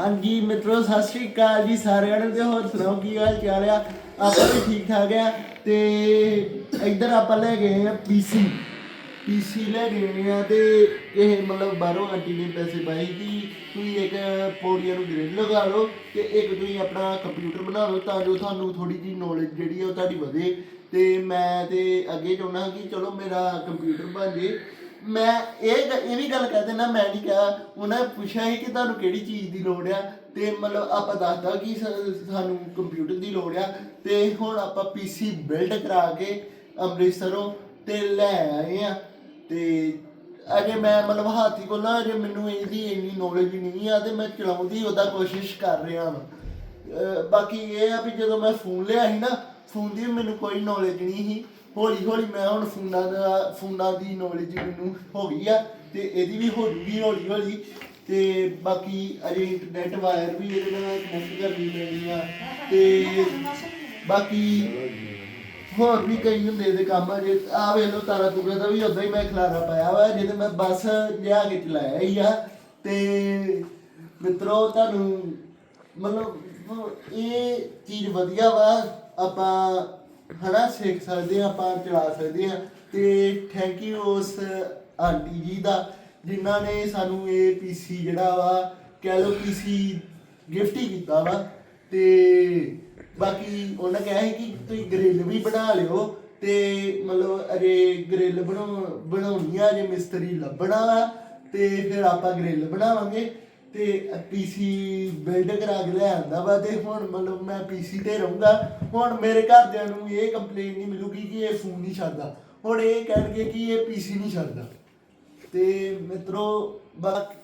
ਹਾਂਜੀ, ਮਿੱਤਰੋ, ਸਤਿ ਸ਼੍ਰੀ ਅਕਾਲ ਜੀ ਸਾਰਿਆਂ ਨੂੰ ਤੇ ਹੋਰ ਸੁਣਾਓ, ਕੀ ਹਾਲ ਚਾਲ ਆ? ਆਪਾਂ ਵੀ ਠੀਕ ਠਾਕ ਆ ਤੇ ਇੱਧਰ ਆਪਾਂ ਲੈ ਗਏ ਆ ਪੀਸੀ ਪੀਸੀ ਲੈ ਗਏ ਆ ਤੇ ਇਹ ਮਤਲਬ ਬਾਹਰੋਂ ਆਂਟੀ ਨੇ ਪੈਸੇ ਪਾਏ ਕਿ ਤੁਸੀਂ ਇੱਕ ਪੌੜੀਆਂ ਨੂੰ ਗ੍ਰਿਲ ਲਗਾ ਲਓ ਤੇ ਇੱਕ ਤੁਸੀਂ ਆਪਣਾ ਕੰਪਿਊਟਰ ਬਣਾ ਲਓ ਤਾਂ ਜੋ ਤੁਹਾਨੂੰ ਥੋੜੀ ਜੀ ਨੌਲੇਜ ਜਿਹੜੀ ਆ ਉਹ ਤੁਹਾਡੀ ਵਧੇ। ਤੇ ਮੈਂ ਤੇ ਅੱਗੇ ਚਾਹੁੰਦਾ ਕਿ ਚਲੋ ਮੇਰਾ ਕੰਪਿਊਟਰ ਬਣ ਜੇ। ਮੈਂ ਇਹ ਇਹ ਵੀ ਗੱਲ ਕਹਿ ਦਿੰਦਾ, ਮੈਂ ਨਹੀਂ ਕਿਹਾ, ਉਹਨਾਂ ਨੇ ਪੁੱਛਿਆ ਸੀ ਕਿ ਤੁਹਾਨੂੰ ਕਿਹੜੀ ਚੀਜ਼ ਦੀ ਲੋੜ ਆ, ਤੇ ਮਤਲਬ ਆਪਾਂ ਦੱਸਦਾ ਕਿ ਸਾਨੂੰ ਕੰਪਿਊਟਰ ਦੀ ਲੋੜ ਆ, ਤੇ ਹੁਣ ਆਪਾਂ ਪੀਸੀ ਬਿਲਡ ਕਰਾ ਕੇ ਅੰਮ੍ਰਿਤਸਰੋਂ ਤੇ ਲੈ ਆਏ ਆ, ਤੇ ਅਜੇ ਮੈਂ ਮਤਲਬ ਹਾਥੀ ਕੋਲ ਨਾ, ਅਜੇ ਮੈਨੂੰ ਇਹਦੀ ਇੰਨੀ ਨੌਲੇਜ ਨਹੀਂ ਆ, ਤੇ ਮੈਂ ਚਲਾਉਣ ਦੀ ਉਹਦਾ ਕੋਸ਼ਿਸ਼ ਕਰ ਰਿਹਾ ਹਾਂ ਬਾਕੀ ਇਹ ਆ ਵੀ ਜਦੋਂ ਮੈਂ ਫੋਨ ਲਿਆ ਸੀ ਨਾ ਫੋਨ ਦੀ ਮੈਨੂੰ ਕੋਈ ਨੌਲੇਜ ਨਹੀਂ ਸੀ ਹੌਲੀ ਹੌਲੀ ਮੈਂ ਹੁਣ ਫੋਨਾਂ ਦਾ, ਫੋਨਾਂ ਦੀ ਨੌਲੇਜ ਮੈਨੂੰ ਹੋ ਗਈ ਆ, ਤੇ ਇਹਦੀ ਵੀ ਹੋ ਜੂਗੀ ਹੌਲੀ ਹੌਲੀ। ਤੇ ਬਾਕੀ ਅਜੇ ਇੰਟਰਨੈਟ ਵਾਇਰ ਵੀ ਇਹਦੇ ਨਾਲ ਕਨੈਕਟ ਕਰਨੀ ਪੈਣੀ ਆ। ਤੇ ਬਾਕੀ ਹੋਰ ਵੀ ਕਈ ਹੁੰਦੇ ਇਹਦੇ ਕੰਮ ਜੇ ਆ ਵੇਖ ਲਓ ਤਾਰਾ ਤੁਰਾ ਦਾ ਵੀ ਉਦਾਂ ਹੀ ਮੈਂ ਖਲਾਰਾ ਪਾਇਆ ਵਾ, ਜਿਹਦੇ ਮੈਂ ਬੱਸ ਲਿਆ ਕੇ ਚਲਾਇਆ ਹੀ ਆ। ਤੇ ਮਿੱਤਰੋ ਤੁਹਾਨੂੰ ਮਤਲਬ ਇਹ ਚੀਜ਼ ਵਧੀਆ ਵਾ, ਆਪਾਂ ਹਨਾ, ਸਿੱਖ ਸਕਦੇ ਆ ਆਪਾਂ ਚਲਾ ਸਕਦੇ ਆ ਤੇ ਥੈਂਕ ਯੂ ਉਸ ਆਂਟੀ ਜੀ ਦਾ, ਜਿਨ੍ਹਾਂ ਨੇ ਸਾਨੂੰ ਇਹ ਪੀਸੀ ਜਿਹੜਾ ਵਾ, ਕਹਿ ਲਓ ਪੀਸੀ ਗਿਫਟ ਹੀ ਕੀਤਾ ਵਾ। ਤੇ ਬਾਕੀ ਉਹਨਾਂ ਕਿਹਾ ਸੀ ਕਿ ਤੁਸੀਂ ਗ੍ਰਿਲ ਵੀ ਬਣਾ ਲਿਓ ਤੇ ਮਤਲਬ ਅਜੇ ਗ੍ਰਿਲ ਬਣਾਉ, ਬਣਾਉਣੀ ਆ ਜੇ ਮਿਸਤਰੀ ਲੱਭਣਾ ਵਾ ਤੇ ਫਿਰ ਆਪਾਂ ਗ੍ਰਿਲ ਬਣਾਵਾਂਗੇ। ਤੇ ਪੀਸੀ ਬਿਲਡ ਕਰਾ ਕੇ ਲੈ ਆਂਦਾ ਵਾ ਤੇ ਹੁਣ ਮਤਲਬ ਮੈਂ ਪੀਸੀ ਤੇ ਰਹੂੰਗਾ। ਹੁਣ ਮੇਰੇ ਘਰਦਿਆਂ ਨੂੰ ਇਹ ਕੰਪਲੇਨ ਨਹੀਂ ਮਿਲੂਗੀ ਕਿ ਇਹ ਫੋਨ ਨਹੀਂ ਛੱਡਦਾ। ਹੁਣ ਇਹ ਕਹਿਣਗੇ ਕਿ ਇਹ ਪੀਸੀ ਨਹੀਂ ਛੱਡਦਾ। ਤੇ ਮਿੱਤਰੋ, ਬਾਕੀ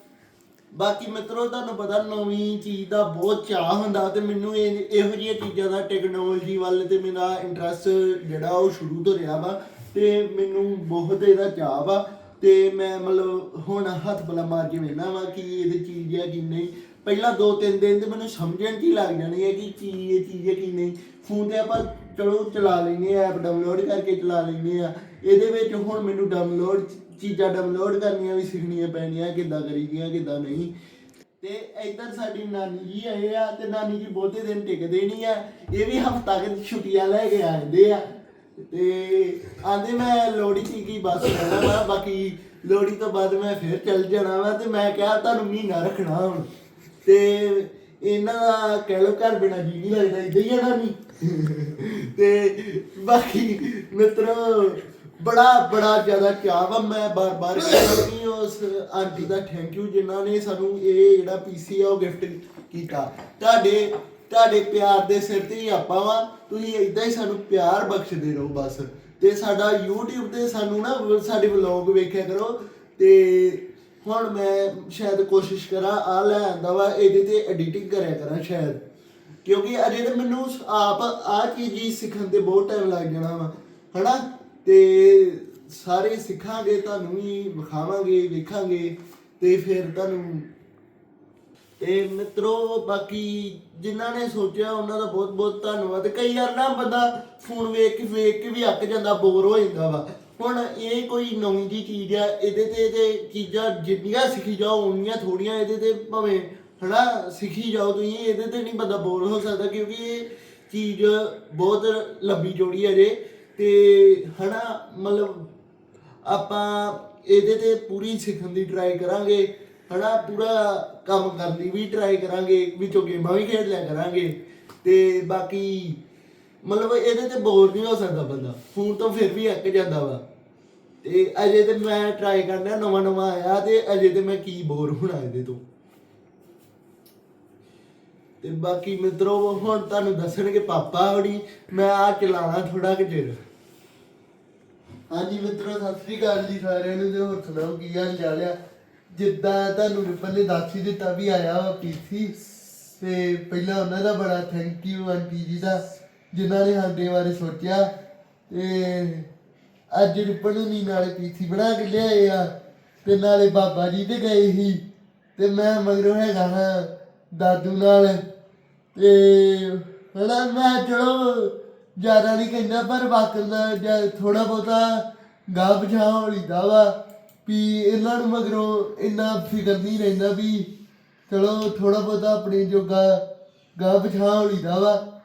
ਬਾਕੀ ਮਿੱਤਰੋ, ਤੁਹਾਨੂੰ ਪਤਾ ਨਵੀਂ ਚੀਜ਼ ਦਾ ਬਹੁਤ ਚਾਹ ਹੁੰਦਾ ਤੇ ਮੈਨੂੰ ਇਹ ਇਹੋ ਜਿਹੀਆਂ ਚੀਜ਼ਾਂ ਦਾ ਟੈਕਨੋਲੋਜੀ ਵੱਲ ਤੇ ਮੇਰਾ ਇੰਟਰਸਟ ਜਿਹੜਾ ਉਹ ਸ਼ੁਰੂ ਤੋਂ ਰਿਹਾ ਵਾ ਤੇ ਮੈਨੂੰ ਬਹੁਤ ਇਹਦਾ ਚਾਹ ਵਾ। ਤੇ ਮੈਂ ਮਤਲਬ ਹੁਣ ਹੱਥ ਬਲਾ ਮਾਰ ਕੇ ਵੇਖਣਾ ਵਾ ਕਿ ਇਹਦੇ ਚੀਜ਼ ਹੈ ਕਿ ਨਹੀਂ। ਪਹਿਲਾਂ ਦੋ ਤਿੰਨ ਦਿਨ ਤੇ ਮੈਨੂੰ ਸਮਝਣ 'ਚ ਹੀ ਲੱਗ ਜਾਣੀ ਹੈ ਕਿ ਕੀ ਇਹ ਚੀਜ਼ ਹੈ ਕੀ ਨਹੀਂ। ਫੋਨ ਤੇ ਆਪਾਂ ਚਲੋ ਚਲਾ ਲੈਨੇ ਆ ਐਪ ਡਾਊਨਲੋਡ ਕਰਕੇ ਚਲਾ ਲੈਨੇ ਆ ਇਹਦੇ ਵਿੱਚ ਹੁਣ ਮੈਨੂੰ ਡਾਊਨਲੋਡ ਚੀਜ਼ਾਂ ਡਾਊਨਲੋਡ ਕਰਨੀਆਂ ਵੀ ਸਿੱਖਣੀਆਂ ਪੈਣੀਆਂ, ਕਿੱਦਾਂ ਕਰੀਦੀਆਂ, ਕਿੱਦਾਂ ਨਹੀਂ। ਤੇ ਇੱਧਰ ਸਾਡੀ ਨਾਨੀ ਜੀ ਆਏ ਆ ਤੇ ਨਾਨੀ ਜੀ ਬਹੁਤੇ ਦਿਨ ਟਿਕਦੇ ਨਹੀਂ ਆ। ਇਹ ਵੀ ਹਫਤਾ ਕਿ ਛੁੱਟੀਆਂ ਲੈ ਕੇ ਆਉਂਦੇ ਆ। ਤੇ ਆਂਦੇ ਮੈਂ ਲੋੜੀ ਕੀ ਕੀ ਬਸ ਰਹਿਣਾ ਵਾ, ਬਾਕੀ ਲੋੜੀ ਤੋਂ ਬਾਅਦ ਮੈਂ ਫਿਰ ਚੱਲ ਜਾਣਾ ਵਾ ਤੇ ਮੈਂ ਕਿਹਾ ਤੁਹਾਨੂੰ ਮਹੀਨਾ ਰੱਖਣਾ ਹੁਣ। ਤੇ ਇਹਨਾਂ ਦਾ ਕਹਿ ਲੋ ਘਰ ਬਿਨਾ ਜੀ ਨਹੀਂ ਲੱਗਦਾ, ਇਦਾਂ ਹੀ ਆ ਨਾਨੀ ਤੇ ਬਾਕੀ ਮਿੱਤਰੋ, ਬੜਾ ਬੜਾ ਜ਼ਿਆਦਾ ਚਾਅ ਵਾ ਮੈਂ ਬਾਰ-ਬਾਰ ਕਹਿੰਦਾ ਉਸ ਆਂਟੀ ਦਾ ਥੈਂਕ ਯੂ ਜਿਨ੍ਹਾਂ ਨੇ ਸਾਨੂੰ ਇਹ ਜਿਹੜਾ ਪੀਸੀ ਆ ਉਹ ਗਿਫਟ ਕੀਤਾ। ਤੁਹਾਡੇ ਤੁਹਾਡੇ ਪਿਆਰ ਦੇ ਸਿਰ ਤੇ ਹੀ ਆਪਾਂ ਵਾ। ਤੁਸੀਂ ਇਦਾਂ ਹੀ ਸਾਨੂੰ ਪਿਆਰ ਬਖਸ਼ਦੇ ਰਹੋ ਬਸ। ਤੇ ਸਾਡਾ YouTube ਤੇ ਸਾਨੂੰ ਨਾ ਸਾਡੇ ਵਲੌਗ ਵੇਖਿਆ ਕਰੋ। ਤੇ ਹੁਣ ਮੈਂ ਸ਼ਾਇਦ ਕੋਸ਼ਿਸ਼ ਕਰਾਂ ਆ ਲੈ ਆਂਦਾ ਵਾ, ਇਹਦੇ ਤੇ ਐਡੀਟਿੰਗ ਕਰਿਆ ਕਰਾਂ ਸ਼ਾਇਦ। ਕਿਉਂਕਿ ਅਜੇ ਤੇ ਮੈਨੂੰ ਆਪ ਆ ਚੀਜ਼ ਹੀ ਸਿੱਖਣ ਤੇ ਬਹੁਤ ਟਾਈਮ ਲੱਗ ਜਾਣਾ ਵਾ। ਹਨਾ? ਤੇ ਸਾਰੇ ਸਿੱਖਾਂਗੇ, ਤੁਹਾਨੂੰ ਵੀ ਵਿਖਾਵਾਂਗੇ, ਵੇਖਾਂਗੇ। ਤੇ ਫਿਰ ਤੁਹਾਨੂੰ ਤੇ ਮਿੱਤਰੋ, ਬਾਕੀ ਜਿਨ੍ਹਾਂ ਨੇ ਸੋਚਿਆ, ਉਹਨਾਂ ਦਾ ਬਹੁਤ ਬਹੁਤ ਧੰਨਵਾਦ। ਕਈ ਵਾਰ ਨਾ ਬੰਦਾ ਫੋਨ ਵੇਖ ਕੇ ਵੇਖ ਕੇ ਵੀ ਅੱਕ ਜਾਂਦਾ ਬੋਰ ਹੋ ਜਾਂਦਾ ਵਾ। ਹੁਣ ਇਹ ਕੋਈ ਨਵੀਂ ਜੀ ਚੀਜ਼ ਆ, ਇਹਦੇ ਤੇ ਤੇ ਚੀਜ਼ਾਂ ਜਿੰਨੀਆਂ ਸਿੱਖੀ ਜਾਓ, ਉਨੀਆਂ ਥੋੜੀਆਂ ਇਹਦੇ ਤੇ ਭਾਵੇਂ, ਹਨਾ, ਸਿੱਖੀ ਜਾਓ ਤੁਸੀਂ, ਇਹਦੇ ਤੇ ਨਹੀਂ ਬੰਦਾ ਬੋਰ ਹੋ ਸਕਦਾ, ਕਿਉਂਕਿ ਇਹ ਚੀਜ਼ ਬਹੁਤ ਲੰਬੀ ਜੋੜੀ ਹੈ ਜੇ। ਤੇ, ਹਨਾ, ਮਤਲਬ ਆਪਾਂ ਇਹਦੇ ਤੇ ਪੂਰੀ ਸਿੱਖਣ ਦੀ ਟਰਾਈ ਕਰਾਂਗੇ। ਹਨਾ, ਪੂਰਾ ਕੰਮ ਕਰਨ, ਵੀ ਟਰਾਈ ਕਰਾਂਗੇ ਵਿੱਚੋਂ ਗੇਮਾਂ ਵੀ ਖੇਡ ਲਿਆ ਕਰਾਂਗੇ। ਤੇ ਬਾਕੀ ਮਤਲਬ ਇਹਦੇ ਤੇ ਬੋਰ ਨਹੀਂ ਹੋ ਸਕਦਾ ਬੰਦਾ। ਫੋਨ ਤੋਂ ਫਿਰ ਵੀ ਅੱਕ ਜਾਂਦਾ ਵਾ। ਤੇ ਅਜੇ ਤੇ ਮੈਂ ਟਰਾਈ ਕਰਨਾ, ਨਵਾਂ ਨਵਾਂ ਆਇਆ ਤੇ ਅਜੇ ਤੇ ਮੈਂ ਕੀ ਬੋਰ ਹੋਣਾ ਇਹਦੇ ਤੋਂ। ਤੇ ਬਾਕੀ ਮਿੱਤਰੋ, ਹੁਣ ਤੁਹਾਨੂੰ ਦੱਸਣਗੇ ਪਾਪਾ ਹੋਣੀ, ਮੈਂ ਆ ਚਲਾਣਾ ਥੋੜਾ ਕਿ ਚਿਰ। ਹਾਂਜੀ ਮਿੱਤਰੋ, ਸਤਿ ਸ੍ਰੀ ਅਕਾਲ ਜੀ ਸਾਰਿਆਂ ਨੂੰ ਤੇ ਹੋਰ ਸੁਣਾਓ, ਕੀ ਹਾਲ ਚਾਲ ਆ? ਜਿੱਦਾਂ ਤੁਹਾਨੂੰ ਰਿਪਨ ਨੇ ਦੱਸ ਹੀ ਦਿੱਤਾ ਵੀ ਆਇਆ ਵਾ ਪੀਸੀ ਤੇ ਪਹਿਲਾਂ ਉਹਨਾਂ ਦਾ ਬੜਾ ਥੈਂਕ ਯੂ ਆਂਟੀ ਜੀ ਦਾ, ਜਿਨ੍ਹਾਂ ਨੇ ਸਾਡੇ ਬਾਰੇ ਸੋਚਿਆ। ਤੇ ਅੱਜ ਰਿਪਨ ਨੂੰ ਨਾਲੇ ਪੀਸੀ ਬਣਾ ਕੇ ਲਿਆਏ ਆ, ਤੇ ਨਾਲੇ ਬਾਬਾ ਜੀ ਤੇ ਗਏ ਸੀ। ਤੇ ਮੈਂ ਮਗਰੋਂ ਹੈਗਾ ਹਾਂ ਦਾਦੂ ਨਾਲ। ਤੇ ਹਣਾ ਮੈਂ ਚਲੋ ਜ਼ਿਆਦਾ ਨਹੀਂ ਕਹਿੰਦਾ, ਪਰ ਵਾਕਰ ਦਾ ਥੋੜਾ ਬਹੁਤਾ ਗਾ ਬਚਾ ਹੋਲੀਦਾ ਵਾ। ਵੀ ਇਹਨਾਂ ਨੂੰ ਮਗਰੋਂ ਇੰਨਾ ਫਿਕਰ ਨਹੀਂ ਰਹਿੰਦਾ ਵੀ ਚਲੋ ਥੋੜਾ ਬਹੁਤਾ ਆਪਣੀ ਜੋਗਾ ਗਾ ਪਛਾਣ ਹੋਈਦਾ ਵਾ।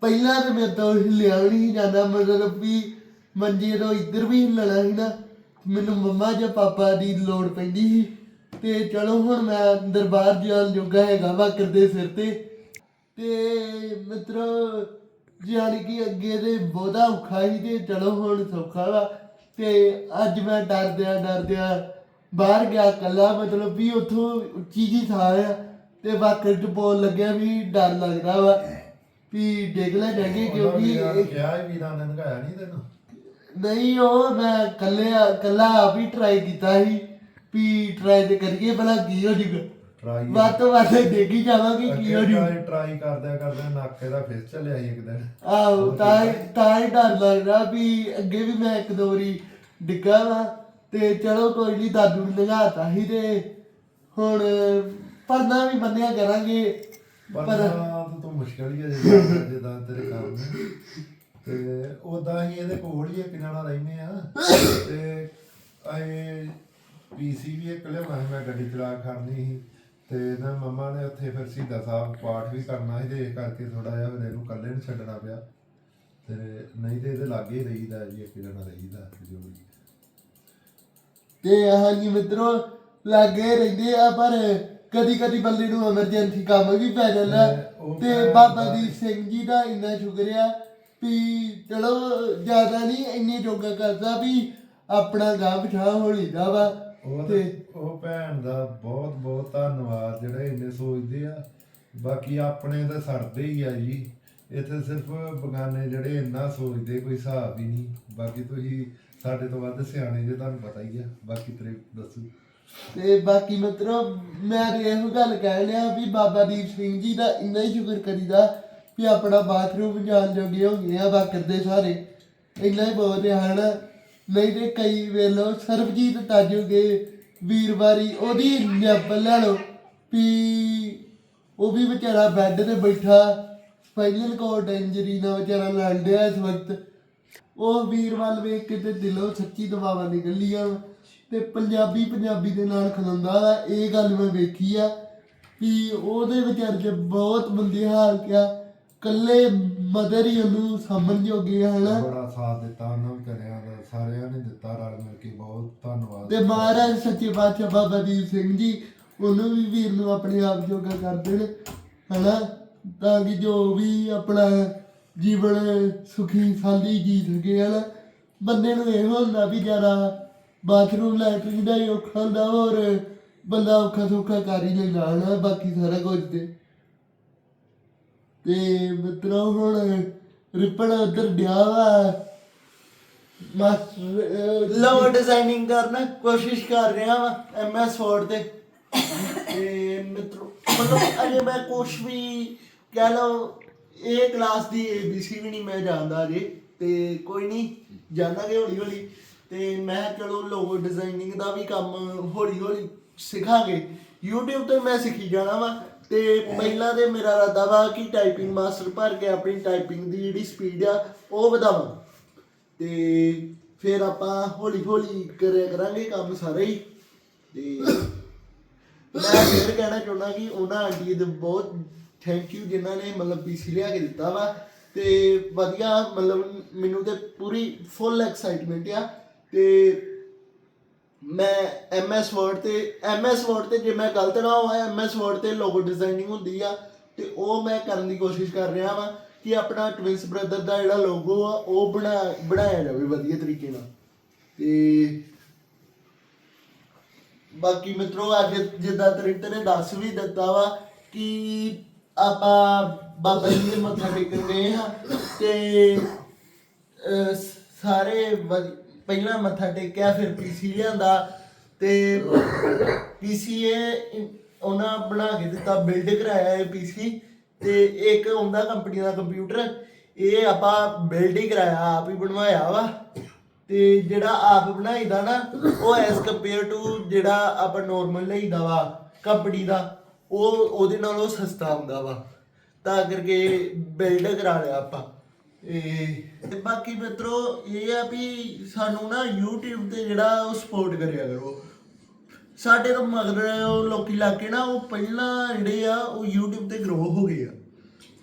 ਪਹਿਲਾਂ ਤੇ ਮੇਰੇ ਤੋਂ ਹਿੱਲਿਆ ਵੀ ਨਹੀਂ ਜਾਂਦਾ, ਮਤਲਬ ਵੀ ਮੰਜੇ ਤੋਂ ਇੱਧਰ ਵੀ ਹਿੱਲਣਾ ਸੀ ਨਾ, ਮੈਨੂੰ ਮੰਮਾ ਜਾਂ ਪਾਪਾ ਦੀ ਲੋੜ ਪੈਂਦੀ ਸੀ। ਤੇ ਚਲੋ ਹੁਣ ਮੈਂ ਦਰਬਾਰ ਜਾਣ ਜੋਗਾ ਹੈਗਾ ਵਾ ਕਰਦੇ ਸਿਰ ਤੇ। ਤੇ ਮਿੱਤਰੋ, ਜਾਣੀ ਕਿ ਅੱਗੇ ਤੇ ਬਹੁਤਾ ਔਖਾ ਸੀ ਤੇ ਚਲੋ ਹੁਣ ਸੌਖਾ ਵਾ। ਤੇ ਅੱਜ ਮੈਂ ਡਰਦਿਆਂ ਡਰਦਿਆਂ ਬਾਹਰ ਗਿਆ ਕੱਲਾ ਮਤਲਬ ਵੀ ਉੱਥੋਂ ਉੱਚੀ ਜੀ ਥਾਂ ਆ ਤੇ ਵਾਕਰ ਚ ਬੋਲ ਲੱਗਿਆ ਵੀ ਡਰ ਲੱਗਦਾ ਵਾ ਵੀ ਡਿੱਗ ਲੈ ਜਾਗੇ ਕਿਉਂਕਿ ਇਹ- ਕਿਹਾ ਹੀ ਵੀਰਾਂ ਨੇ ਨਗਾਇਆ ਨਹੀਂ ਤੈਨੂੰ? ਨਹੀਂ ਉਹ ਮੈਂ ਕੱਲੇ ਕੱਲਾ ਆਪ ਹੀ ਟਰਾਈ ਕੀਤਾ ਸੀ ਵੀ ਟਰਾਈ ਤੇ ਕਰੀਏ ਭਲਾ ਕੀ ਹੋ ਜੂਗਾ। ਟਰਾਈ ਵੱਧ ਤੋਂ ਵੱਧ ਡੇਗੀ ਜਾਵਾਂਗੇ ਕੀ ਹੋ ਜੂ ਟਰਾਈ ਕਰਦਿਆਂ ਕਰਦਿਆਂ ਨੱਕੇ ਦਾ ਫੇਸ ਚੱਲਿਆ ਸੀ ਇੱਕ ਦਿਨ। ਆਹੋ ਤਾਂ ਹੀ- ਤਾਂ ਹੀ ਡਰ ਲੱਗਦਾ ਵੀ ਅੱਗੇ ਵੀ ਮੈਂ ਇੱਕ ਦੋ ਵਾਰੀ ਡਿੱਗਾ ਵਾ ਤੇ ਚਲੋ ਕੋਈ ਨਹੀਂ ਦਾਦੂ ਨੂੰ ਲਗਾਤਾ ਸੀ ਤੇ ਹੁਣ ਪਰਨਾ ਵੀ ਬੰਨਿਆ ਕਰਾਂਗੇ। ਪਰ ਪਰ ਤਾਂ ਤੂੰ ਮੁਸ਼ਕਲ ਹੀ ਹੈ ਜਿੱਦਾਂ ਤੇਰੇ ਕੰਮ ਤੇ ਉਦਾਂ ਹੀ ਇਹਦੇ ਕੋਲ ਹੀ ਇੱਕ ਜਣਾ ਰਹਿੰਦੇ ਆ। ਤੇ ਇਹ ਪੀਸੀ ਵੀ ਇੱਕ ਲਿਆਉਣਾ ਸੀ ਮੈਂ ਗੱਡੀ ਚਲਾ ਖੜਨੀ ਸੀ। ਤੇ ਨਾ ਮੰਮਾ ਨੇ ਉੱਥੇ ਫਿਰ ਸਿੱਧਾ ਸਾਹਿਬ ਪਾਠ ਵੀ ਕਰਨਾ ਸੀ ਤੇ ਇਹ ਕਰਕੇ ਥੋੜਾ ਜਿਹਾ ਫਿਰ ਇਹਨੂੰ ਇਕੱਲੇ ਨੂੰ ਛੱਡਣਾ ਪਿਆ। ਤੇ ਨਹੀਂ ਤੇ ਇਹਦੇ ਲਾਗੇ ਹੀ ਰਹੀਦਾ ਜੀ ਇੱਕ ਜਣਾ ਰਹੀਦਾ ਜੋ ਵੀ। ਤੇ ਹਾਂਜੀ ਮਿੱਤਰੋ ਲੱਗੇ ਰਹਿੰਦੇ ਆ ਪਰ ਕਦੀ ਕਦੀ ਬੰਦੇ ਨੂੰ ਐਮਰਜੈਂਸੀ ਕੰਮ ਵੀ ਪੈ ਜਾਂਦਾ। ਤੇ ਤੇ ਬਾਬਾ ਦਾ- ਦੀਪ ਸਿੰਘ ਜੀ ਦਾ ਇੰਨਾ ਸ਼ੁਕਰ ਆ ਵੀ ਚਲੋ ਜ਼ਿਆਦਾ ਨਹੀਂ ਇੰਨੇ ਜੋਗਾ ਕਰਦਾ ਵੀ ਆਪਣਾ ਗਾਂ ਪਛਾਣ ਹੋਲੀਦਾ ਵਾ। ਉਹ ਤੇ ਤੇ ਉਹ ਭੈਣ ਦਾ ਬਹੁਤ ਬਹੁਤ ਧੰਨਵਾਦ ਜਿਹੜੇ ਇੰਨੇ ਸੋਚਦੇ ਆ। ਬਾਕੀ ਆਪਣੇ ਤਾਂ ਸਰਦੇ ਹੀ ਆ ਜੀ। ਇੱਥੇ ਸਿਰਫ ਬਗਾਨੇ ਜਿਹੜੇ ਇੰਨਾ ਸੋਚਦੇ ਕੋਈ ਹਿਸਾਬ ਹੀ ਨਹੀਂ। ਬਾਕੀ ਤੁਸੀਂ ਸਾਡੇ ਤੋਂ ਵੱਧ ਸਿਆਣੇ ਜੇ ਤੁਹਾਨੂੰ ਪਤਾ ਹੀ ਆ, ਬਾਕੀ ਤੇਰੇ ਦੱਸੂ। ਤੇ ਬਾਕੀ ਮਿੱਤਰੋ, ਮੈਂ ਤੇ ਇਹੋ ਗੱਲ ਕਹਿ ਲਿਆ ਵੀ ਬਾਬਾ ਦੀਪ ਸਿੰਘ ਜੀ ਦਾ ਇੰਨਾ ਹੀ ਸ਼ੁਕਰ ਕਰੀਦਾ ਵੀ ਆਪਣਾ ਬਾਥਰੂਮ ਜਾਣ ਜੋਗੇ ਹੋ ਗਏ ਆ ਬਾਕਰ ਦੇ ਸਾਰੇ। ਇੰਨਾ ਹੀ ਬਹੁਤ ਹੈ ਹਨਾ। ਨਹੀਂ ਤੇ ਕਈ ਵੇਲੋ ਸਰਬਜੀਤ ਤਾਜੂਗੇ ਵੀਰਵਾਰੀ ਉਹਦੀ ਨਿਆਪ ਲੈ ਲਓ ਵੀ ਉਹ ਵੀ ਵਿਚਾਰਾ ਬੈੱਡ ਤੇ ਬੈਠਾ ਸਪਾਈਨਲ ਕੋਰਡ ਇੰਜਰੀ ਨਾਲ ਵਿਚਾਰਾ ਲੜ ਰਿਹਾ ਇਸ ਵਕਤ। ਉਹ ਵੀਰ ਵੱਲ ਵੇਖ ਕੇ ਤੇ ਦਿਲੋਂ ਸੱਚੀ ਦਵਾਵਾਂ ਨਿਕਲੀਆਂ। ਤੇ ਪੰਜਾਬੀ ਪੰਜਾਬੀ ਦੇ ਨਾਲ ਖਲੋਂਦਾ ਵਾ ਇਹ ਗੱਲ ਮੈਂ ਵੇਖੀ ਆ ਵੀ ਉਹਦੇ ਵਿਚਾਰ ਕੇ ਬਹੁਤ ਬੰਦੇ ਹਾਲ ਕਿਆ ਕੱਲੇ ਮਦਰ ਹੀ ਉਹਨੂੰ ਸਮਝ ਜੋਗੇ ਆ ਹਨਾ? ਬੜਾ ਸਾਥ ਦਿੱਤਾ ਉਹਨਾਂ ਵਿਚਾਰਿਆਂ ਦਾ ਸਾਰਿਆਂ ਨੇ ਦਿੱਤਾ ਰਲ ਮਿਲ ਕੇ ਬਹੁਤ ਧੰਨਵਾਦ। ਤੇ ਮਹਾਰਾਜ ਸੱਚੇ ਪਾਤਸ਼ਾਹ ਬਾਬਾ ਦੀਪ ਸਿੰਘ ਜੀ ਉਹਨੂੰ ਵੀ ਵੀਰ ਨੂੰ ਆਪਣੇ ਆਪ ਜੋਗਾ ਕਰ ਦੇਣ ਹਨਾ? ਤਾਂ ਕਿ ਜੋ ਵੀ ਆਪਣਾ ਜੀਵਨ ਸੁਖੀ ਸਾਂਦੀ ਜੀ ਸਕੇ ਹਨਾ ਬੰਦੇ ਨੂੰ ਇਹ ਹੁੰਦਾ ਵੀ ਜ਼ਿਆਦਾ ਬਾਥਰੂਮ ਲੈਟਰਿੰਗ ਦਾ ਹੀ ਔਖਾ ਹੁੰਦਾ ਹੋਰ ਬੰਦਾ ਔਖਾ ਸੌਖਾ ਕਰ ਹੀ ਲੈਂਦਾ ਹਨਾ ਬਾਕੀ ਸਾਰਾ ਕੁਝ ਤੇ। ਤੇ ਮਿੱਤਰੋ ਹੁਣ ਰਿਪਨ ਉਧਰ ਡਿਆ ਵਾ। ਮਾਸਟਰ ਲੋ ਡਿਜ਼ਾਈਨਿੰਗ ਕਰਨ ਕੋਸ਼ਿਸ਼ ਕਰ ਰਿਹਾ ਵਾ ਐਮਐਸ ਵਰਡ ਤੇ। ਤੇ ਮਿੱਤਰੋ ਮਤਲਬ ਅਜੇ ਮੈਂ ਕੁਛ ਵੀ ਕਹਿ ਲਓ ਇਹ ਕਲਾਸ ਦੀ ਏਬੀਸੀ ਵੀ ਨਹੀਂ ਮੈਂ ਜਾਣਦਾ ਅਜੇ ਤੇ ਕੋਈ ਨਹੀਂ, ਜਾਣਾਂਗੇ ਹੌਲੀ ਹੌਲੀ। ਤੇ ਮੈਂ ਚਲੋ ਲੋਗੋ ਡਿਜ਼ਾਈਨਿੰਗ ਦਾ ਵੀ ਕੰਮ ਹੌਲੀ ਹੌਲੀ ਸਿੱਖਾਂਗੇ। YouTube ਤੇ ਮੈਂ ਸਿੱਖੀ ਜਾਣਾ ਵਾ, ਤੇ ਪਹਿਲਾਂ ਤੇ ਮੇਰਾ ਇਰਾਦਾ ਵਾ ਕਿ ਟਾਈਪਿੰਗ ਮਾਸਟਰ ਭਰ ਕੇ ਆਪਣੀ ਟਾਈਪਿੰਗ ਦੀ ਜਿਹੜੀ ਸਪੀਡ ਆ, ਉਹ ਵਧਾਵਾਂ। ਤੇ ਫਿਰ ਆਪਾਂ ਹੌਲੀ ਹੌਲੀ ਕਰਿਆ ਕਰਾਂਗੇ ਕੰਮ ਸਾਰੇ ਹੀ। ਤੇ ਮੈਂ ਫਿਰ ਕਹਿਣਾ ਚਾਹੁੰਦਾ ਕਿ ਉਹਨਾਂ ਆਂਟੀ ਦੇ ਬਹੁਤ ਥੈਂਕ ਯੂ ਜਿਨ੍ਹਾਂ ਨੇ ਮਤਲਬ ਪੀਸੀ ਲਿਆ ਕੇ ਦਿੱਤਾ ਵਾ ਤੇ ਵਧੀਆ ਮਤਲਬ ਮੈਨੂੰ ਤੇ ਪੂਰੀ ਫੁੱਲ ਐਕਸਾਈਟਮੈਂਟ ਆ ਤੇ ਮੈਂ ਐਮਐਸ ਵਰਡ ਤੇ ਐਮਐਸ ਵਰਡ ਤੇ ਜੇ ਮੈਂ ਗਲਤ ਨਾ ਹੋਇਆ ਐਮਐਸ ਵਰਡ ਤੇ ਲੋਗੋ ਡਿਜ਼ਾਈਨਿੰਗ ਹੁੰਦੀ ਆ ਤੇ ਉਹ ਮੈਂ ਕਰਨ ਦੀ ਕੋਸ਼ਿਸ਼ ਕਰ ਰਿਹਾ ਵਾਂ ਕਿ ਆਪਣਾ ਟਵਿੰਸ ਬ੍ਰਦਰ ਦਾ ਜਿਹੜਾ ਲੋਗੋ ਆ, ਉਹ ਬਣਾ, ਬਣਾਇਆ ਜਾਵੇ ਵਧੀਆ ਤਰੀਕੇ ਨਾਲ। ਤੇ ਬਾਕੀ ਮਿੱਤਰੋ, ਅੱਜ ਜਿੱਦਾਂ ਤਰੀਕ ਨੇ ਦੱਸ ਵੀ ਦਿੱਤਾ ਵਾ ਕਿ ਆਪਾਂ ਬਾਬਾ ਜੀ ਦੇ ਮੱਥਾ ਟੇਕਣ ਗਏ ਹਾਂ ਤੇ ਅਹ, ਸਾਰੇ ਵਧ- ਪਹਿਲਾਂ ਮੱਥਾ ਟੇਕਿਆ ਫਿਰ ਪੀਸੀ ਲਿਆਂਦਾ ਤੇ ਪੀਸੀ ਇਹ ਉਹਨਾਂ ਬਣਾ ਕੇ ਦਿੱਤਾ ਬਿਲਡ ਕਰਾਇਆ ਇਹ ਪੀਸੀ ਤੇ ਇੱਕ ਹੁੰਦਾ ਕੰਪਨੀ ਦਾ ਕੰਪਿਊਟਰ ਇਹ ਆਪਾਂ ਬਿਲਡ ਹੀ ਕਰਾਇਆ ਆਪ ਹੀ ਬਣਵਾਇਆ ਵਾ ਤੇ ਜਿਹੜਾ ਆਪ ਬਣਾਈਦਾ ਨਾ ਉਹ ਐਸ ਕੰਪੇਅਰ ਟੂ ਜਿਹੜਾ ਆਪਾਂ ਨਾਰਮਲ ਲਈਦਾ ਵਾ ਕੰਪਨੀ ਦਾ। ਉਹ ਉਹਦੇ ਨਾਲੋਂ ਸਸਤਾ ਹੁੰਦਾ ਵਾ। ਤਾਂ ਕਰਕੇ ਬਿਲਡ ਕਰਾ ਲਿਆ ਆਪਾਂ। ਇਹ ਤੇ ਬਾਕੀ ਮਿੱਤਰੋ ਇਹ ਆ ਵੀ ਸਾਨੂੰ ਨਾ YouTube ਤੇ ਜਿਹੜਾ ਉਹ ਸਪੋਰਟ ਕਰਿਆ ਕਰੋ। ਸਾਡੇ ਤੋਂ ਮਗਰ ਉਹ ਲੋਕੀ ਲਾ ਕੇ ਨਾ ਉਹ ਪਹਿਲਾਂ ਜਿਹੜੇ ਆ ਉਹ YouTube ਤੇ ਗਰੋ ਹੋ ਗਏ ਆ।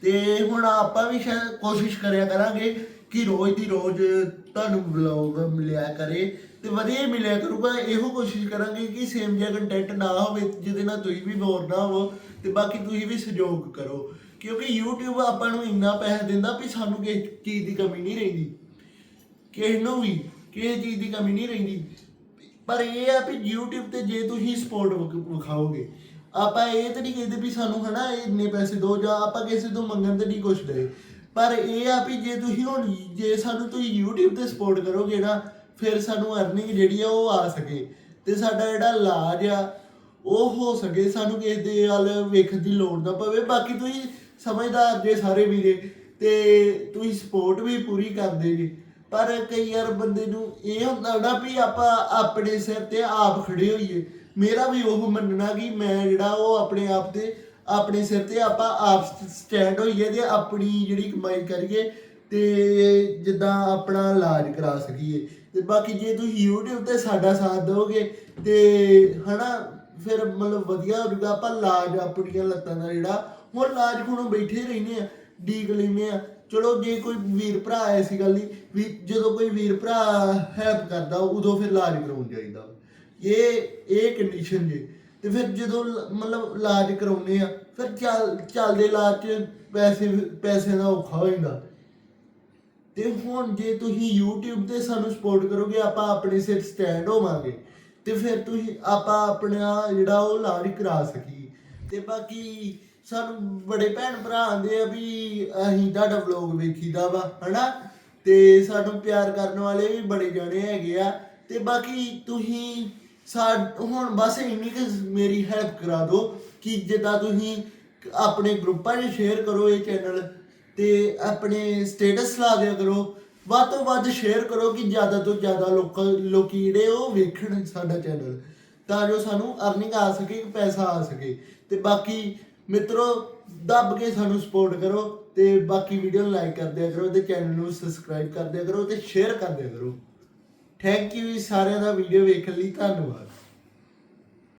ਤੇ ਹੁਣ ਆਪਾਂ ਵੀ ਸ਼ਾਇਦ ਕੋਸ਼ਿਸ਼ ਕਰਿਆ ਕਰਾਂਗੇ ਕਿ ਰੋਜ਼ ਦੀ ਰੋਜ਼ ਤੁਹਾਨੂੰ ਵਲੌਗ ਮਿਲਿਆ ਕਰੇ ਤੇ ਵਧੀਆ ਮਿਲਿਆ ਕਰੂਗਾ ਇਹੋ ਕੋਸ਼ਿਸ਼ ਕਰਾਂਗੇ ਕਿ ਸੇਮ ਜਿਹਾ ਕੰਟੈਂਟ ਨਾ ਹੋਵੇ, ਜਿਹਦੇ ਨਾਲ ਤੁਸੀਂ ਵੀ ਬੋਰ ਨਾ ਹੋਵੋ ਤੇ ਬਾਕੀ ਤੁਸੀਂ ਵੀ ਸਹਿਯੋਗ ਕਰੋ। ਕਿਉਂਕਿ YouTube ਆਪਾਂ ਨੂੰ ਇੰਨਾ ਪੈਸਾ ਦਿੰਦਾ ਵੀ ਸਾਨੂੰ ਕਿਸੇ ਚੀਜ਼ ਦੀ ਕਮੀ ਨਹੀਂ ਰਹਿੰਦੀ। ਕਿਸੇ ਨੂੰ ਵੀ, ਕਿਸੇ ਚੀਜ਼ ਦੀ ਕਮੀ ਨਹੀਂ ਰਹਿੰਦੀ। ਪਰ ਇਹ ਆ ਵੀ YouTube ਤੇ ਜੇ ਤੁਸੀਂ ਸਪੋਰਟ ਵਿਖਾਓਗੇ, ਆਪਾਂ ਇਹ ਤਾਂ ਨਹੀਂ ਕਹਿੰਦੇ ਵੀ ਸਾਨੂੰ ਹਨਾ ਇੰਨੇ ਪੈਸੇ ਦਿਓ ਜਾਂ ਆਪਾਂ ਕਿਸੇ ਤੋਂ ਮੰਗਣ ਤੇ ਨਹੀਂ ਕੁਛ ਦੇ। ਪਰ ਇਹ ਆ ਵੀ ਜੇ ਤੁਸੀਂ ਹੁਣ ਜੇ ਸਾਨੂੰ ਤੁਸੀਂ YouTube ਤੇ ਸਪੋਰਟ ਕਰੋਗੇ ਨਾ, ਫਿਰ ਸਾਨੂੰ ਅਰਨਿੰਗ ਜਿਹੜੀ ਆ ਉਹ ਆ ਸਕੇ ਤੇ ਸਾਡਾ ਜਿਹੜਾ ਇਲਾਜ ਆ, ਉਹ ਹੋ ਸਕੇ, ਸਾਨੂੰ ਕਿਸੇ ਦੇ ਵੱਲ ਵੇਖਣ ਦੀ ਲੋੜ ਨਾ ਪਵੇ। ਬਾਕੀ ਤੁਸੀਂ ਸਮਝਦਾਰ ਜੇ ਸਾਰੇ ਵੀਰੇ ਤੇ ਤੁਸੀਂ ਸਪੋਰਟ ਵੀ ਪੂਰੀ ਕਰਦੇ ਜੀ। ਪਰ ਕਈ ਵਾਰ ਬੰਦੇ ਨੂੰ ਇਹ ਹੁੰਦਾ ਨਾ ਵੀ ਆਪਾਂ ਆਪਣੇ ਸਿਰ ਤੇ ਆਪ ਖੜੇ ਹੋਈਏ। ਮੇਰਾ ਵੀ ਉਹ ਮੰਨਣਾ ਕਿ ਮੈਂ ਜਿਹੜਾ ਉਹ ਆਪਣੇ ਆਪ ਤੇ ਆਪਣੇ ਸਿਰ ਤੇ ਆਪਾਂ ਆਪ ਸਟੈਂਡ ਹੋਈਏ ਤੇ ਆਪਣੀ ਜਿਹੜੀ ਕਮਾਈ ਕਰੀਏ ਤੇ ਜਿੱਦਾਂ ਆਪਣਾ ਇਲਾਜ ਕਰਾ ਸਕੀਏ। ਤੇ ਬਾਕੀ ਜੇ ਤੁਸੀਂ YouTube ਤੇ ਸਾਡਾ ਸਾਥ ਦਿਓਗੇ ਤੇ ਹਨਾ, ਫਿਰ ਮਤਲਬ ਵਧੀਆ ਹੋ ਆਪਾਂ ਇਲਾਜ ਆਪਣੀਆਂ ਲੱਤਾਂ ਦਾ ਜਿਹੜਾ, ਹੁਣ ਇਲਾਜ ਹੁਣ ਬੈਠੇ ਰਹਿੰਦੇ ਆ, ਡੀਕ ਲੈਂਦੇ ਆ। ਚਲੋ ਜੇ ਕੋਈ ਵੀਰ ਭਰਾ ਐਸੀ ਗੱਲ ਨਹੀਂ ਵੀ ਜਦੋਂ ਕੋਈ ਵੀਰ ਭਰਾ ਹੈਲਪ ਕਰਦਾ, ਉਦੋਂ ਫਿਰ ਇਲਾਜ ਕਰਾਉਣ ਚਾਹੀਦਾ ਇਹ ਇਹ ਕੰਡੀਸ਼ਨ ਜੇ। ਤੇ ਫਿਰ ਜਦੋਂ ਮਤਲਬ ਇਲਾਜ ਕਰਾਉਨੇ ਆ, ਫਿਰ ਚੱਲ, ਚੱਲਦੇ ਇਲਾਜ 'ਚ ਪੈਸੇ ਪੈਸੇ ਦਾ ਔਖਾ ਹੋ ਜਾਂਦਾ। ਤੇ ਹੁਣ ਜੇ ਤੁਸੀਂ YouTube ਤੇ ਸਾਨੂੰ ਸਪੋਰਟ ਕਰੋਗੇ, ਆਪਾਂ ਆਪਣੇ ਸਿਰ ਸਟੈਂਡ ਹੋਵਾਂਗੇ। ਤੇ ਫਿਰ ਤੁਸੀਂ, ਆਪਾਂ ਆਪਣਾ ਜਿਹੜਾ ਉਹ ਇਲਾਜ ਕਰਾ ਸਕੀ ਤੇ ਬਾਕੀ ਸਾਨੂੰ ਬੜੇ ਭੈਣ ਭਰਾ ਆਂਦੇ ਆ ਵੀ ਅਸੀਂ ਤੁਹਾਡਾ ਵਲੌਗ ਵੇਖੀਦਾ ਵਾ, ਹਨਾ? ਤੇ ਸਾਨੂੰ ਪਿਆਰ ਕਰਨ ਵਾਲੇ ਵੀ ਬੜੇ ਜਾਣੇ ਹੈਗੇ ਆ। ਤੇ ਬਾਕੀ ਤੁਸੀਂ ਸਾ ਹੁਣ ਬਸ ਇੰਨੀ ਕਿ ਮੇਰੀ ਹੈਲਪ ਕਰਾ ਦਿਓ ਕਿ ਜਿੱਦਾਂ ਤੁਸੀਂ ਆਪਣੇ ਗਰੁੱਪਾਂ 'ਚ ਸ਼ੇਅਰ ਕਰੋ ਇਹ ਚੈਨਲ ਤੇ ਆਪਣੇ ਸਟੇਟਸ ਲਾ ਦਿਆ ਕਰੋ। ਵੱਧ ਤੋਂ ਵੱਧ ਸ਼ੇਅਰ ਕਰੋ ਕਿ ਜ਼ਿਆਦਾ ਤੋਂ ਜ਼ਿਆਦਾ ਲੋਕਾਂ ਲੋਕੀ ਜਿਹੜੇ ਉਹ ਵੇਖਣ ਸਾਡਾ ਚੈਨਲ ਤਾਂ ਜੋ ਸਾਨੂੰ ਅਰਨਿੰਗ ਆ ਸਕੇ ਪੈਸਾ ਆ ਸਕੇ। ਤੇ ਬਾਕੀ ਮਿੱਤਰੋ, ਦੱਬ ਕੇ ਸਾਨੂੰ ਸਪੋਰਟ ਕਰੋ ਤੇ ਬਾਕੀ ਵੀਡੀਓ ਨੂੰ ਲਾਈਕ ਕਰ ਦਿਆ ਕਰੋ ਤੇ ਚੈਨਲ ਨੂੰ ਸਬਸਕ੍ਰਾਈਬ ਕਰ ਦਿਆ ਕਰੋ ਤੇ ਸ਼ੇਅਰ ਕਰ ਦਿਆ ਕਰੋ। ਥੈਂਕ ਯੂ ਸਾਰਿਆਂ ਦਾ ਵੀਡੀਓ ਵੇਖਣ ਲਈ ਧੰਨਵਾਦ।